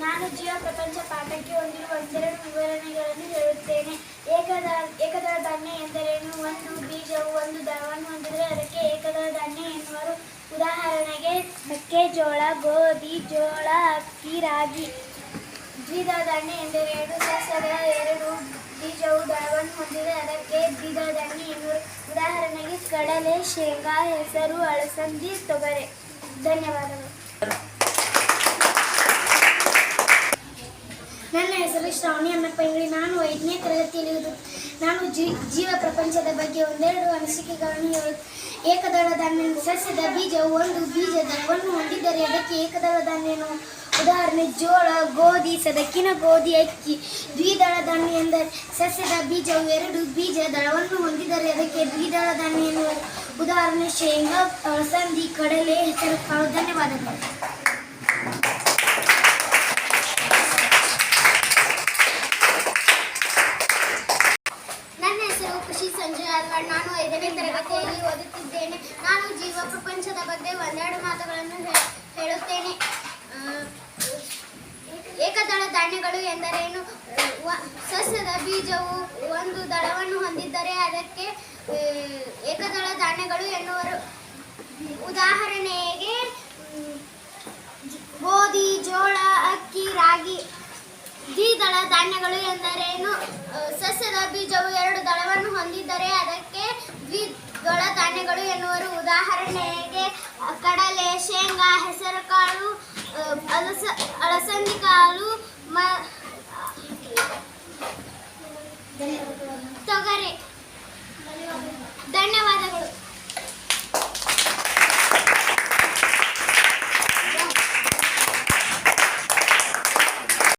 ನಾನು ಜೀವ ಪ್ರಪಂಚ ಪಾಠಕ್ಕೆ ಹೊಂದಿರುವ ಒಂದೆರಡು ವಿವರಣೆಗಳನ್ನು ಹೇಳುತ್ತೇನೆ. ಏಕದ, ಏಕದಳ ಧಾನ್ಯ ಎಂದರೇನು? ಒಂದು ಬೀಜವು ಒಂದು ದಳವನ್ನು ಹೊಂದಿದರೆ ಅದಕ್ಕೆ ಏಕದಳ ಧಾನ್ಯ ಎನ್ನುವರು. ಉದಾಹರಣೆಗೆ ಮೆಕ್ಕೆಜೋಳ ಗೋಧಿ ಜೋಳ, ಅಕ್ಕಿ, ರಾಗಿ. ದ್ವಿದಳ ಧಾನ್ಯ ಎಂದರೇನು? ಸಸ್ಯದ ಎರಡು ಬೀಜವು ದಳವನ್ನು ಹೊಂದಿದೆ ಅದಕ್ಕೆ ದ್ವಿದಳ ಧಾನ್ಯ ಎನ್ನುವರು. ಉದಾಹರಣೆಗೆ, ಕಡಲೆ, ಶೇಂಗಾ, ಹೆಸರು ಅಳಸಂದಿ ತೊಗರೆ. ಧನ್ಯವಾದಗಳು. ಹೆಸರು ಶ್ರಾವಣಿ ಅನ್ನಪ್ಪ ಹೇಳಿ ನಾನು ಐದನೇ ತರಗತಿಯಲ್ಲಿ ನಾನು ಜೀ ಜೀವ ಪ್ರಪಂಚದ ಬಗ್ಗೆ ಒಂದೆರಡು ಅನಿಸಿಕೆಗಳನ್ನು ಏಕದಳ ಧಾನ್ಯ ಸಸ್ಯದ ಬೀಜವು ಒಂದು ಬೀಜದಳವನ್ನು ಹೊಂದಿದರೆ ಹೊಂದಿದ್ದರೆ ಅದಕ್ಕೆ ಏಕದಳ ಧಾನ್ಯನು. ಉದಾಹರಣೆ, ಜೋಳ, ಗೋಧಿ ಸದಕ್ಕಿನ ಗೋಧಿ, ಅಕ್ಕಿ. ದ್ವಿದಳ ಧಾನ್ಯ ಎಂದರೆ ಸಸ್ಯದ ಬೀಜವು ಎರಡು ಬೀಜ ದಳವನ್ನು ಹೊಂದಿದರೆ ಅದಕ್ಕೆ ದ್ವಿದಳ ಧಾನ್ಯ ಎನ್ನುವರು. ಉದಾಹರಣೆ, ಶೇಂಗಾ ಅಳಸಂದಿ ಕಡಲೆ, ಹೆಸರು. ಕಾಳು ಧನ್ಯವಾದಗಳು. ಸಂಜಯ್ ಆಲ್ವಾಡ್ ನಾನು ಐದನೇ ತರಗತಿಯಲ್ಲಿ ಓದುತ್ತಿದ್ದೇನೆ. ನಾನು ಜೀವ ಪ್ರಪಂಚದ ಬಗ್ಗೆ ಒಂದೆರಡು ಮಾತುಗಳನ್ನು ಹೇಳುತ್ತೇನೆ. ಏಕದಳ ಧಾನ್ಯಗಳು ಎಂದರೇನು? ಸಸ್ಯದ ಬೀಜವು ಒಂದು ದಳವನ್ನು ಹೊಂದಿದ್ದರೆ ಅದಕ್ಕೆ ಏಕದಳ ಧಾನ್ಯಗಳು ಎನ್ನುವರು. ಉದಾಹರಣೆಗೆ ಮ್, ಗೋಧಿ ಜೋಳ ಅಕ್ಕಿ ರಾಗಿ ದ್ವಿದಳ ಧಾನ್ಯಗಳು ಎಂದರೇನು? ಸಸ್ಯದ ಬೀಜವು ಎರಡು ದಳವನ್ನು ಹೊಂದಿದ್ದರೆ ಅದಕ್ಕೆ ದ್ವಿದಳ ಧಾನ್ಯಗಳು ಎನ್ನುವರು. ಉದಾಹರಣೆಗೆ, ಕಡಲೆ, ಶೇಂಗಾ, ಹೆಸರುಕಾಳು ಅಲಸ, ಅಲಸಂದಿ ಕಾಳು, ಮ